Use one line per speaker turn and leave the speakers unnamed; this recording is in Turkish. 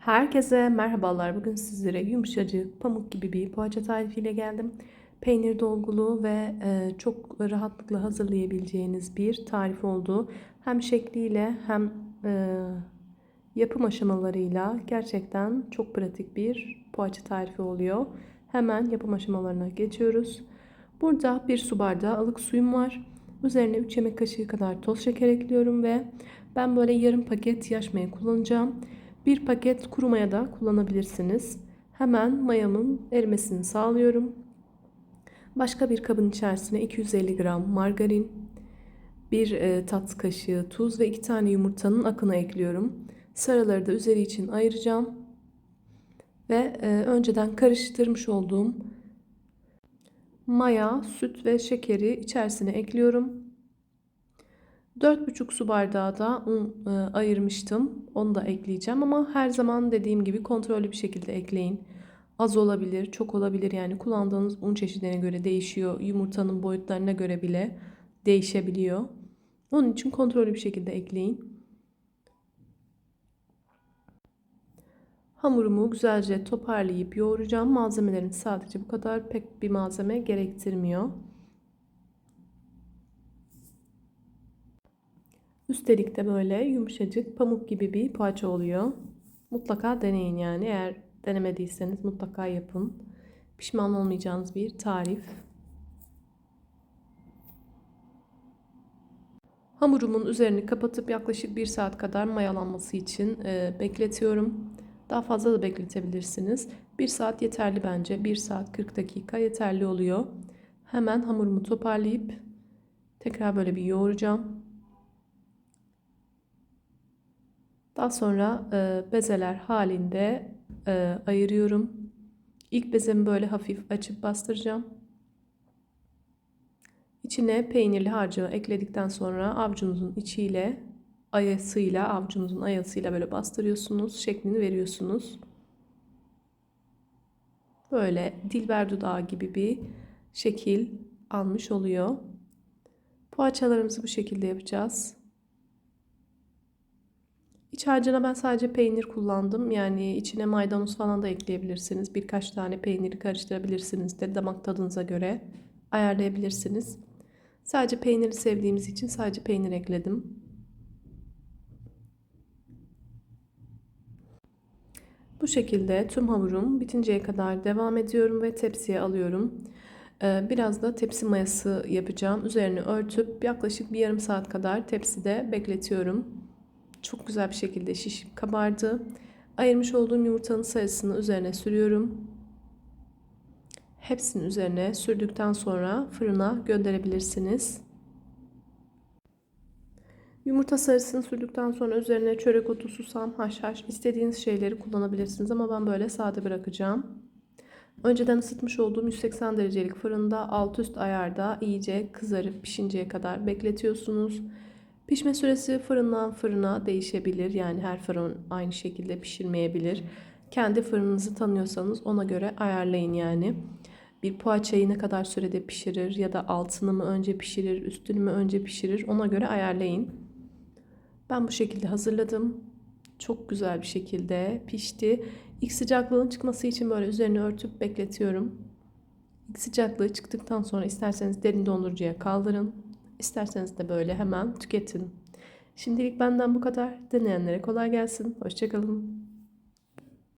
Herkese merhabalar. Bugün sizlere yumuşacık, pamuk gibi bir poğaça tarifiyle geldim. Peynir dolgulu ve e, çok rahatlıkla hazırlayabileceğiniz bir tarif oldu. Hem şekliyle hem e, yapım aşamalarıyla gerçekten çok pratik bir poğaça tarifi oluyor. Hemen yapım aşamalarına geçiyoruz. Burada bir su bardağı ılık suyum var. Üzerine 3 yemek kaşığı kadar toz şeker ekliyorum ve ben böyle yarım paket yaş maya kullanacağım. Bir paket kuru maya da kullanabilirsiniz. Hemen mayamın erimesini sağlıyorum. Başka bir kabın içerisine 250 gram margarin, bir e, tat kaşığı tuz ve iki tane yumurtanın akını ekliyorum. Sarıları da üzeri için ayıracağım. Ve e, önceden karıştırmış olduğum maya, süt ve şekeri içerisine ekliyorum. 4,5 su bardağı da un e, ayırmıştım. Onu da ekleyeceğim ama her zaman dediğim gibi kontrollü bir şekilde ekleyin. Az olabilir, çok olabilir yani kullandığınız un çeşidine göre değişiyor. Yumurtanın boyutlarına göre bile değişebiliyor. Onun için kontrollü bir şekilde ekleyin. Hamurumu güzelce toparlayıp yoğuracağım. Malzemelerim sadece bu kadar. Pek bir malzeme gerektirmiyor. Üstelik de böyle yumuşacık pamuk gibi bir poğaça oluyor. Mutlaka deneyin yani. Eğer denemediyseniz mutlaka yapın. Pişman olmayacağınız bir tarif. Hamurumun üzerini kapatıp yaklaşık 1 saat kadar mayalanması için e, bekletiyorum. Daha fazla da bekletebilirsiniz. 1 saat yeterli bence. 1 saat 40 dakika yeterli oluyor. Hemen hamurumu toparlayıp tekrar böyle bir yoğuracağım. Daha sonra e, bezeler halinde e, ayırıyorum. İlk bezemi böyle hafif açıp bastıracağım. İçine peynirli harcı ekledikten sonra avucunuzun içiyle ayasıyla avucunuzun ayasıyla böyle bastırıyorsunuz. Şeklini veriyorsunuz. Böyle dilber dudağı gibi bir şekil almış oluyor. Poğaçalarımızı bu şekilde yapacağız. İç harcına ben sadece peynir kullandım. Yani içine maydanoz falan da ekleyebilirsiniz. Birkaç tane peyniri karıştırabilirsiniz de damak tadınıza göre ayarlayabilirsiniz. Sadece peyniri sevdiğimiz için sadece peynir ekledim. Bu şekilde tüm hamurum bitinceye kadar devam ediyorum ve tepsiye alıyorum. Ee, biraz da tepsi mayası yapacağım. Üzerini örtüp yaklaşık bir yarım saat kadar tepside bekletiyorum. Çok güzel bir şekilde şişip kabardı. Ayırmış olduğum yumurtanın sarısını üzerine sürüyorum. Hepsinin üzerine sürdükten sonra fırına gönderebilirsiniz. Yumurta sarısını sürdükten sonra üzerine çörek otu, susam, haşhaş istediğiniz şeyleri kullanabilirsiniz ama ben böyle sade bırakacağım. Önceden ısıtmış olduğum 180 derecelik fırında alt üst ayarda iyice kızarıp pişinceye kadar bekletiyorsunuz. Pişme süresi fırından fırına değişebilir. Yani her fırın aynı şekilde pişirmeyebilir. Kendi fırınınızı tanıyorsanız ona göre ayarlayın yani. Bir poğaçayı ne kadar sürede pişirir ya da altını mı önce pişirir, üstünü mü önce pişirir ona göre ayarlayın. Ben bu şekilde hazırladım. Çok güzel bir şekilde pişti. İlk sıcaklığın çıkması için böyle üzerini örtüp bekletiyorum. İlk sıcaklığı çıktıktan sonra isterseniz derin dondurucuya kaldırın. İsterseniz de böyle hemen tüketin. Şimdilik benden bu kadar. Deneyenlere kolay gelsin. Hoşçakalın.